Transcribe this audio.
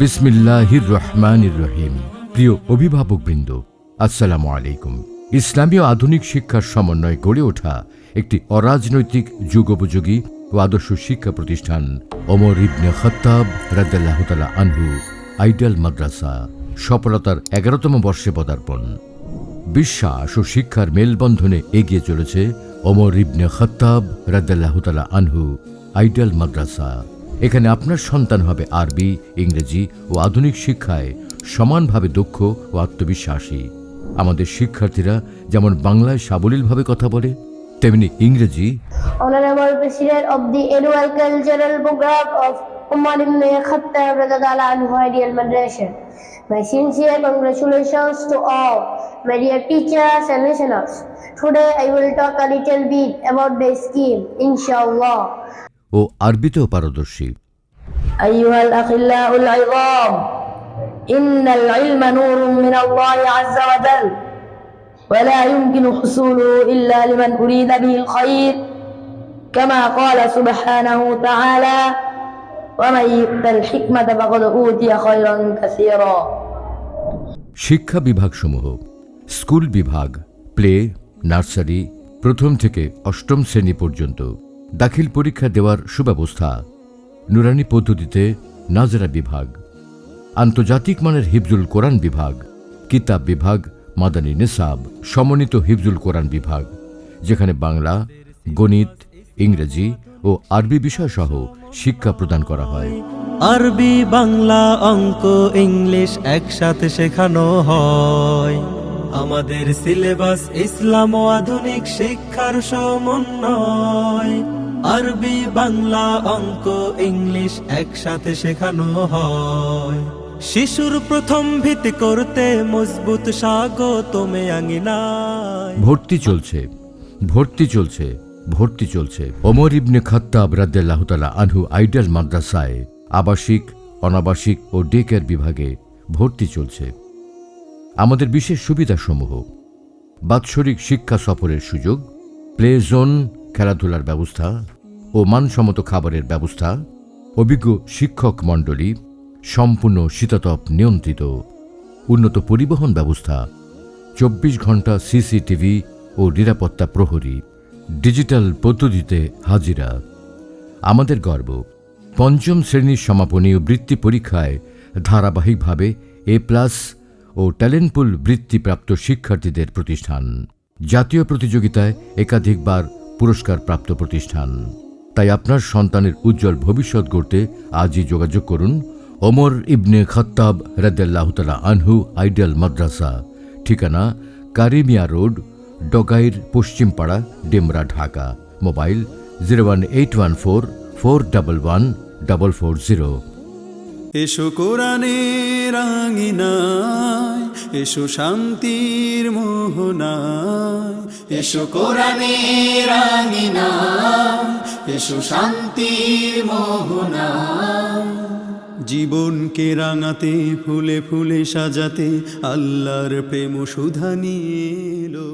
বিসমিল্লাহির রহমানির রহিম প্রিয় অভিভাবকবৃন্দ, আসসালামু আলাইকুম। ইসলামীয় আধুনিক শিক্ষার সমন্বয়ে গড়ে ওঠা একটি অরাজনৈতিক যুগোপযোগী ও আদর্শ শিক্ষা প্রতিষ্ঠান ওমর ইবনে খত্তাব রাদ্দাল্লাহ তালা আনহু আইডাল মাদ্রাসা। সফলতার এগারোতম বর্ষে পদার্পণ। বিশ্বাস ও শিক্ষার মেলবন্ধনে এগিয়ে চলেছে অমর ইবনে খত্তাব রাদ্দাল্লাহ তালা আনহু আইডাল মাদ্রাসা। এখানে আপনার সন্তান হবে আরবি, ইংরেজি ও আধুনিক শিক্ষায় সমানভাবে দক্ষ ও আত্মবিশ্বাসী। আমাদের শিক্ষার্থীরা যেমন বাংলায় সাবলীলভাবে কথা বলে, তেমনি ইংরেজি of the Annual Cultural Program of Umar ibn Khattab Radadala Anhu Ideal Madrasa. My sincere congratulations to all my dear teachers and listeners. Today I will talk a little bit about the scheme, inshallah. ও আরবিতেও পারদর্শী أيها الأخلاء العظام إن العلم نور من الله عز وجل ولا يمكن حصوله إلا لمن أريد به الخير كما قال سبحانه تعالى শিক্ষা বিভাগসমূহ, school বিভাগ, play, nursery, প্রথম থেকে অষ্টম শ্রেণি পর্যন্ত দাখিল পরীক্ষা দেওয়ার সুব্যবস্থা, নুরানি পদ্ধতিতে নাজরা বিভাগ, আন্তর্জাতিক মানের হিফজুল কোরআন বিভাগ, কিতাব বিভাগ, মাদানী নিসাব, সমন্বিত হিফজুল কোরআন বিভাগ, যেখানে বাংলা, গণিত ইংরেজি ও আরবি বিষয়সহ শিক্ষা প্রদান করা হয়। আরবি বাংলা অঙ্ক ইংলিশ একসাথে শেখানো হয়। আমাদের সিলেবাস ইসলাম ও আধুনিক শিক্ষার সমন্বয়। আরবি বাংলা অঙ্ক ইংলিশ একসাথে শেখানো হয়। শিশুর প্রথম ভিত্তি করতে মজবুত স্বাগতমে আঙিনায় ভর্তি চলছে ভর্তি চলছে। ভর্তি চলছে। ওমর ইবনে খাত্তাব রাদ্দাল্লাহ তালা আনহু আইডাল মাদ্রাসায় আবাসিক, অনাবাসিক ও ডে বিভাগে ভর্তি চলছে। আমাদের বিশেষ সুবিধাসমূহ। বাৎসরিক শিক্ষা সফরের সুযোগ, প্লে জোন, খেলাধুলার ব্যবস্থা ও মানসম্মত খাবারের ব্যবস্থা, অভিজ্ঞ শিক্ষক মণ্ডলী, সম্পূর্ণ শীতাতপ নিয়ন্ত্রিত, উন্নত পরিবহন ব্যবস্থা, চব্বিশ ঘণ্টা সিসিটিভি ও নিরাপত্তা প্রহরী। ডিজিটাল পদ্ধতিতে হাজিরা। আমাদের গর্ব, পঞ্চম শ্রেণির সমাপনী ও বৃত্তি পরীক্ষায় ধারাবাহিকভাবে এ প্লাস ও ট্যালেন্টপুল বৃত্তিপ্রাপ্ত শিক্ষার্থীদের প্রতিষ্ঠান। জাতীয় প্রতিযোগিতায় একাধিকবার পুরস্কারপ্রাপ্ত প্রতিষ্ঠান। তাই আপনার সন্তানের উজ্জ্বল ভবিষ্যৎ গড়তে আজই যোগাযোগ করুন ওমর ইবনে খত্তাব রাদ্দাল্লাহতালা আনহু আইডিয়াল মাদ্রাসা। ঠিকানা Karimia road Dogair Paschimpara, Demra Dhaka. Mobile zero one eight one four four double one double four zero. এসো কোরআনের আঙিনায়, এসো শান্তির মোহনায়। এসো কোরআনের আঙিনায়, এসো শান্তির মোহনায়। জীবনকে রাঙাতে ফুলে ফুলে সাজাতে আল্লাহর প্রেম সুধা নিয়ে এলো।